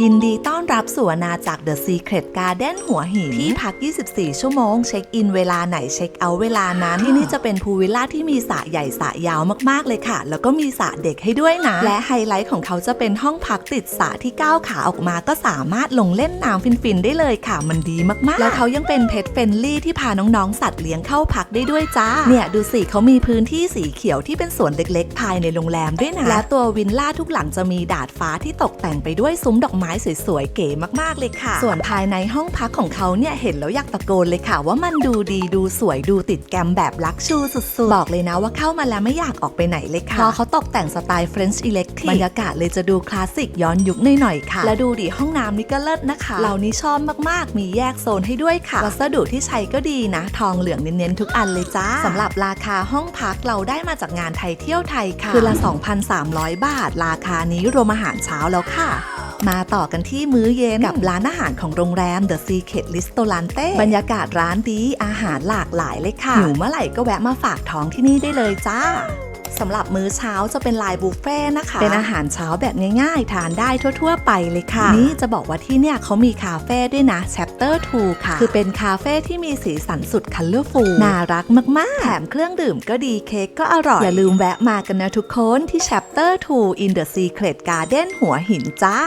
ยินดีต้อนรับสู่อาณาจักร The Secret Garden หัวหิน ที่พัก 24 ชั่วโมง เช็คอินเวลาไหนเช็คเอาท์เวลานั้น ที่นี่จะเป็นพูลวิลล่าที่มีสระใหญ่สระยาวมากๆเลยค่ะ แล้วก็มีสระเด็กให้ด้วยนะ และไฮไลท์ของเขาจะเป็นห้องพักติดสระที่ก้าวขาออกมาก็สามารถลงเล่นน้ำฟินๆ ได้เลยค่ะ มันดีมากๆ แล้วเขายังเป็นเพ t เฟ n นลี่ที่พาน้องๆ สัตว์เลี้ยงเข้าพักได้ด้วยจ้า เนี่ยดูสิเขามีพื้นที่สีเขียวที่เป็นสวนเล็กๆ ภายในโรงแรมด้วยนะ และตัววิลล่าทุกหลังจะมีดาดฟ้าที่ตกแต่งไปด้วยซุ้มดอกไม้สวยๆเก๋มากๆเลยค่ะ ส่วนภายในห้องพักของเขาเนี่ยเห็นแล้วอยากตะโกนเลยค่ะ ว่ามันดูดีดูสวยดูติดแกรมแบบลักชูสุดๆ บอกเลยนะว่าเข้ามาแล้วไม่อยากออกไปไหนเลยค่ะเพราะเขาตกแต่งสไตล์ French Electric บรรยากาศเลยจะดูคลาสสิกย้อนยุคหน่อยๆค่ะ และดูดิห้องน้ำนี่ก็เลิศนะคะเรานี่ชอบมากๆ มีแยกโซนให้ด้วยค่ะ วัสดุที่ใช้ก็ดีนะ ทองเหลืองเน้นๆทุกอันเลยจ้าสำหรับราคาห้องพักเราได้มาจากงานไทยเที่ยวไทยค่ะคือละ 2,300 บาท ราคานี้รวมอาหารเช้าแล้วค่ะ มาต่อกันที่มื้อเย็นกับร้านอาหารของโรงแรม The Secret Restaurante บรรยากาศร้านดีอาหารหลากหลายเลยค่ะหิวเมื่อไหร่ก็แวะมาฝากท้องที่นี่ได้เลยจ้า สำหรับมื้อเช้าจะเป็นลายบุฟเฟ่ต์นะคะ เป็นอาหารเช้าแบบง่ายๆ ทานได้ทั่ว ๆ ไปเลยค่ะ นี่จะบอกว่าที่เนี่ยเขามีคาเฟ่ด้วยนะ Chapter 2 ค่ะ คือเป็นคาเฟ่ที่มีสีสันสุดคัลเลอร์ฟูลน่ารักมากๆ แถมเครื่องดื่มก็ดีเค้กก็อร่อย อย่าลืมแวะมากันนะทุกคนที่ Chapter 2 in the Secret Garden หัวหินจ้า